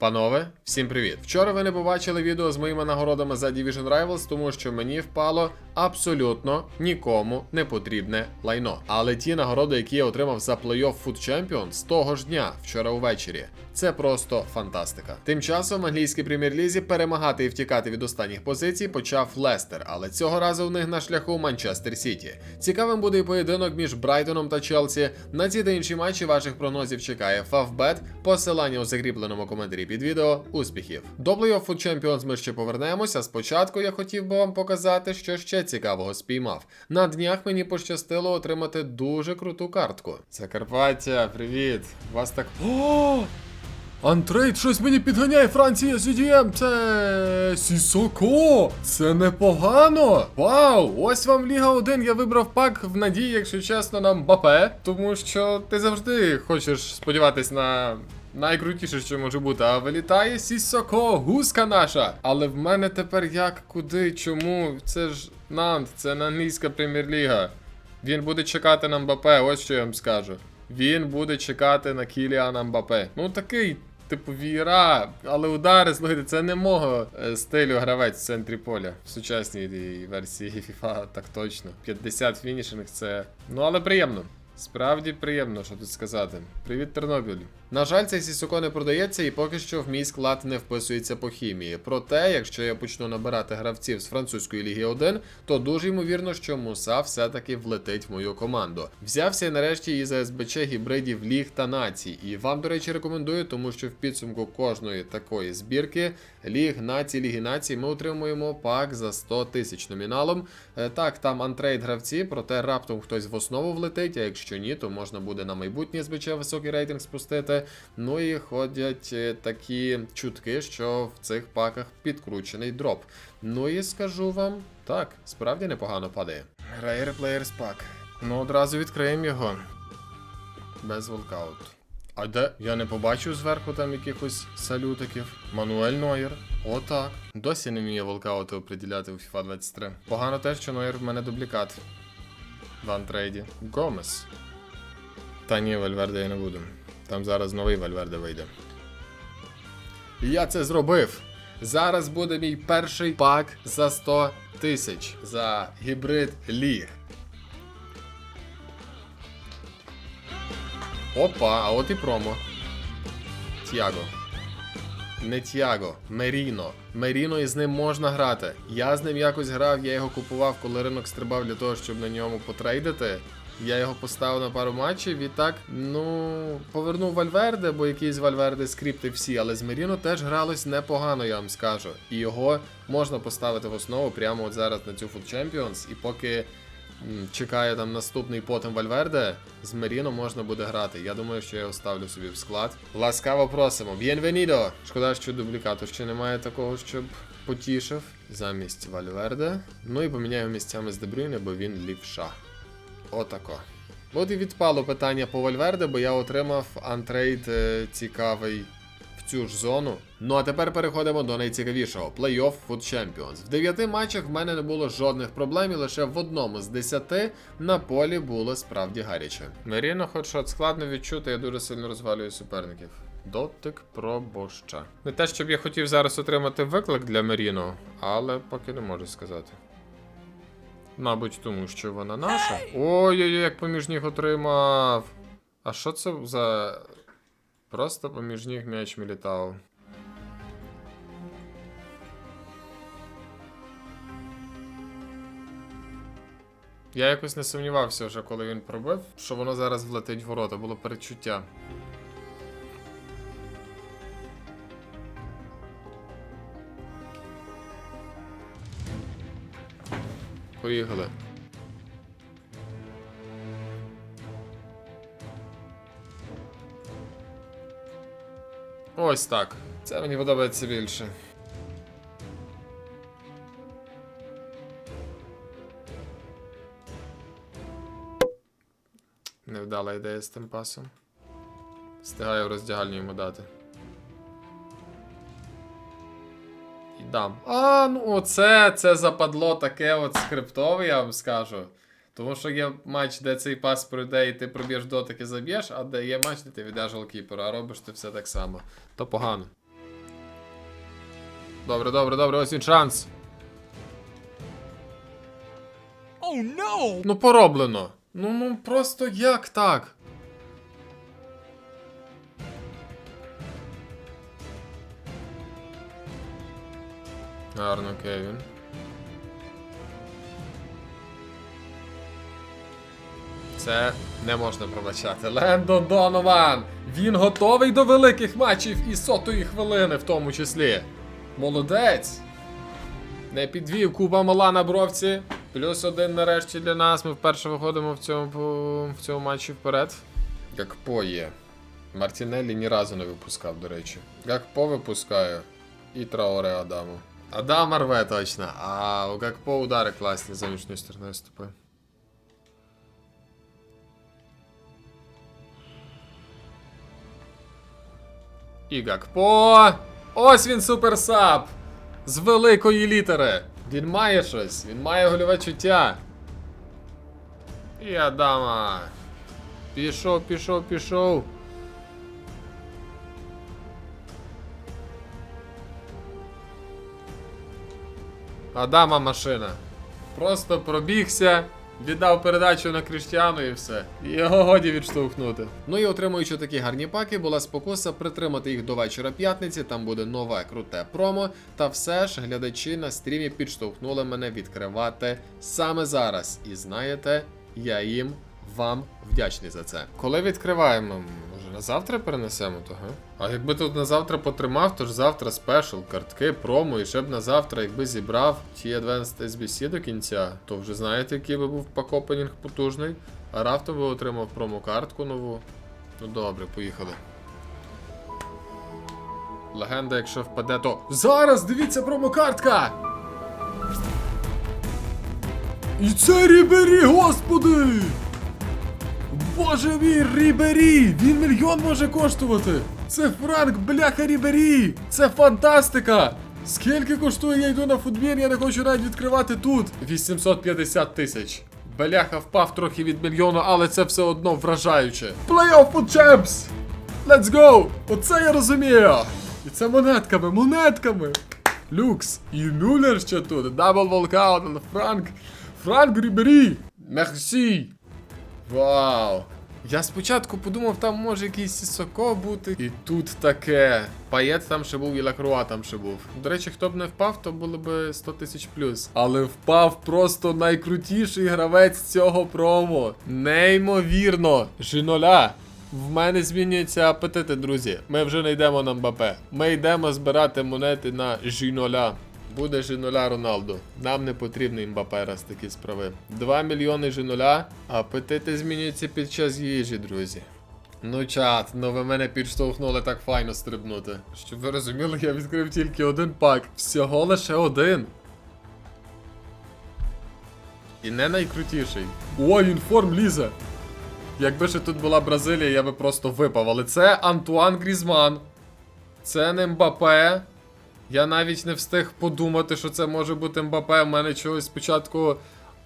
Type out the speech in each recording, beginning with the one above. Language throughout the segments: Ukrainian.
Панове, всім привіт! Вчора ви не побачили відео з моїми нагородами за Division Rivals, тому що мені впало абсолютно нікому не потрібне лайно. Але ті нагороди, які я отримав за плей-офф Food Champions того ж дня, вчора увечері, це просто фантастика. Тим часом в англійській прем'єр-лізі перемагати і втікати від останніх позицій почав Лестер, але цього разу в них на шляху Манчестер Сіті. Цікавим буде і поєдинок між Брайтоном та Челсі. На ці та інші матчі ваших прогнозів чекає Фавбет. Посилання у закріпленому коментарі під відео. Успіхів! До Play-off Food Champions ми ще повернемося. Спочатку я хотів би вам показати, що ще цікавого спіймав. На днях мені пощастило отримати дуже круту картку. Закарпаття, привіт! Вас так. О! Антрейд щось мені підганяє Франція CDM, це Сісоко! Це непогано! Вау! Ось вам Ліга 1, я вибрав пак в надії, якщо чесно, на Мбапе, тому що ти завжди хочеш сподіватись на. Найкрутіше, що може бути, а вилітає Сісоко, гуска наша. Але в мене тепер як, куди, чому? Це ж Нант, це англійська прем'єр-ліга. Він буде чекати на Мбапе, ось що я вам скажу. Він буде чекати на Кіліана Мбапе. Ну такий, типу, віра, але удари, слухайте, це не мого е, стилю гравець в центрі поля. В сучасній версії FIFA так точно. 50 фінішинг це. Ну але приємно. Справді приємно, що тут сказати. Привіт, Тернопіль. На жаль, цей Сісоко не продається і поки що в мій склад не вписується по хімії. Проте, якщо я почну набирати гравців з французької ліги 1, то дуже ймовірно, що Муса все-таки влетить в мою команду. Взявся нарешті із СБЧ гібридів ліг та націй. І вам, до речі, рекомендую, тому що в підсумку кожної такої збірки ліг націй, ліги націй ми отримуємо пак за 100 тисяч номіналом. Е, Так, там антрейд гравці, проте раптом хтось в основу влетить, а якщо ні, то можна буде на майбутнє СБЧ високий рейтинг спустити. Ну і ходять е, такі чутки, що в цих паках підкручений дроп. Ну і скажу вам, так, справді непогано падає. Rare Players Pack. Ну одразу відкриємо його. Без волкауту. А де? Я не побачив зверху там якихось салютиків. Мануель Нойер. Отак. Досі не вміє волкаути оприділяти у FIFA 23. Погано те, що Нойер в мене дублікат. В антрейді. Гомес. Та ні, Вальверде я не буду. Там зараз новий Вальверде вийде. Я це зробив. Зараз буде мій перший пак за 100 тисяч за гібрид ліг. Опа, а от і промо. Тяго. Не Тяго, Меріно. Меріно і з ним можна грати. Я з ним якось грав, я його купував, коли ринок стрибав для того, щоб на ньому потрейдити. Я його поставив на пару матчів і так, ну, повернув Вальверде, бо якийсь Вальверде скрипти всі, але з Меріно теж гралось непогано, я вам скажу. І його можна поставити в основу прямо от зараз на цю Food Champions, і поки чекає там наступний потім Вальверде, з Меріно можна буде грати. Я думаю, що я його ставлю собі в склад. Ласкаво просимо. Б'єнвенідо! Шкода, що дублікату ще немає такого, щоб потішив. Замість Вальверде. Ну і поміняю місцями з Дебрюйне, бо він лівша. Отако. От і відпало питання по Вальверде, бо я отримав антрейд е, цікавий в цю ж зону. Ну а тепер переходимо до найцікавішого плей-офф Food Champions. В 9 матчах в мене не було жодних проблем, і лише в одному з 10 на полі було справді гаряче. Меріно, хоч от складно відчути, я дуже сильно розвалюю суперників. Дотик пробоща. Не те, щоб я хотів зараз отримати виклик для Меріно, але поки не можу сказати. Мабуть, тому що вона наша. Ой-ой-ой, як поміж ніг отримав. А що це за. Просто поміж ніг м'яч мілітав. Я якось не сумнівався вже, коли він пробив, що воно зараз влетить в ворота, було передчуття. Поїхали. Ось так. Це мені подобається більше. Невдала ідея з тим пасом. Встигаю роздягальню йому дати. І. А, ну оце це западло таке от скриптове, я вам скажу. Тому що є матч, де цей пас пройде і ти проб'єш дотик і заб'єш, а де є матч, де ти віддаш голкіперу, а робиш ти все так само. То погано. Добре, добре, добре, ось він шанс. Oh no! Ну пороблено. Ну ну просто як так? Гарно, Кевін. Це не можна пробачати. Лендон Донован! Він готовий до великих матчів і сотої хвилини в тому числі. Молодець! Не підвів Куба мала на бровці. Плюс один нарешті для нас. Ми вперше виходимо в цьому, в цьому матчі вперед. Гакпо є. Мартінеллі ні разу не випускав, до речі. Гакпо випускає. І Траоре Адаму. Адам рве точно. А у Гакпо удари класні за нічною стороною ступи. І Гакпо. Ось він суперсап! З великої літери. Він має щось, він має гольове чуття. І Адама. Пішов, пішов, пішов. Адама машина. Просто пробігся, віддав передачу на Криштіану і все. Його годі відштовхнути. Ну і отримуючи такі гарні паки, була спокуса притримати їх до вечора п'ятниці. Там буде нове круте промо. Та все ж глядачі на стрімі підштовхнули мене відкривати саме зараз. І знаєте, я їм вам вдячний за це. Коли відкриваємо, на завтра перенесемо того? А якби тут на завтра потримав, то ж завтра спешл, картки, промо, і ще б на завтра, якби зібрав ті Advanced SBC до кінця, то вже знаєте, який би був пак-опенінг потужний. А раптом би отримав промо-картку нову. Ну добре, поїхали. Легенда, якщо впаде, то. Зараз! Дивіться промокартка! І це Рібері, господи! Боже мій, Рібері! Він мільйон може коштувати! Це Франк, бляха Рібері! Це фантастика! Скільки коштує, я йду на футбір, я не хочу навіть відкривати тут. 850 тисяч. Бляха впав трохи від мільйону, але це все одно вражаюче. Плей-офф Чемпс! Let's go! Оце я розумію! І це монетками, монетками! Люкс! І Мюллер ще тут. Дабл волкаут, Франк. Франк Рібері! Мерсі! Вау! Я спочатку подумав, там може якийсь Сісоко бути. І тут таке. Паєт там ще був, і Лакруа там ще був. До речі, хто б не впав, то було б 100 тисяч плюс. Але впав просто найкрутіший гравець цього промо. Неймовірно. Жіноля. В мене змінюються апетити, друзі. Ми вже не йдемо на Мбапе. Ми йдемо збирати монети на Жіноля. Буде Жіноля Роналду. Нам не потрібний Мбапе раз такі справи. 2 мільйони Жіноля, а апетити змінюються під час їжі, друзі. Ну, чат, ну ви мене підштовхнули так файно стрибнути. Щоб ви розуміли, я відкрив тільки один пак. Всього лише один. І не найкрутіший. Ой, інформ лізе. Якби ще тут була Бразилія, я би просто випав. Але це Антуан Грізман. Це не Мбапе. Я навіть не встиг подумати, що це може бути Мбапе. У мене чогось спочатку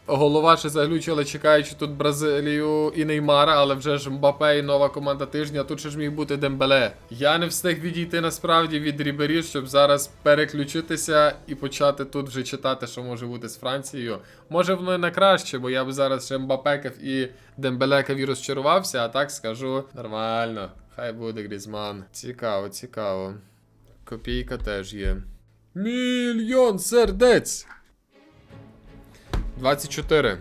голова ще заглючила, чекаючи тут Бразилію і Неймара, але вже ж Мбапе і нова команда тижня, тут ще ж міг бути Дембеле. Я не встиг відійти насправді від Рібері, щоб зараз переключитися і почати тут вже читати, що може бути з Францією. Може воно і на краще, бо я б зараз ще Мбапекав і Дембелекав і розчарувався, а так скажу нормально. Хай буде Грізман. Цікаво, цікаво. Копійка теж є. Мільйон сердець. 24.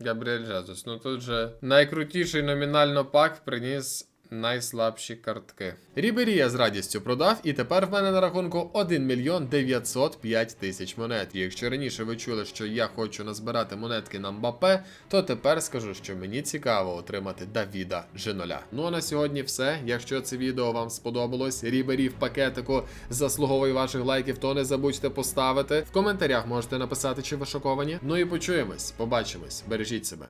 Габріель Жезус. Ну тут же найкрутіший номінально пак приніс найслабші картки. Рібері я з радістю продав, і тепер в мене на рахунку 1 мільйон 905 тисяч монет. І якщо раніше ви чули, що я хочу назбирати монетки на Мбапе, то тепер скажу, що мені цікаво отримати Давіда Женоля. Ну а на сьогодні все. Якщо це відео вам сподобалось, Рібері в пакетику заслуговує ваших лайків, то не забудьте поставити. В коментарях можете написати, чи ви шоковані. Ну і почуємось, побачимось, бережіть себе.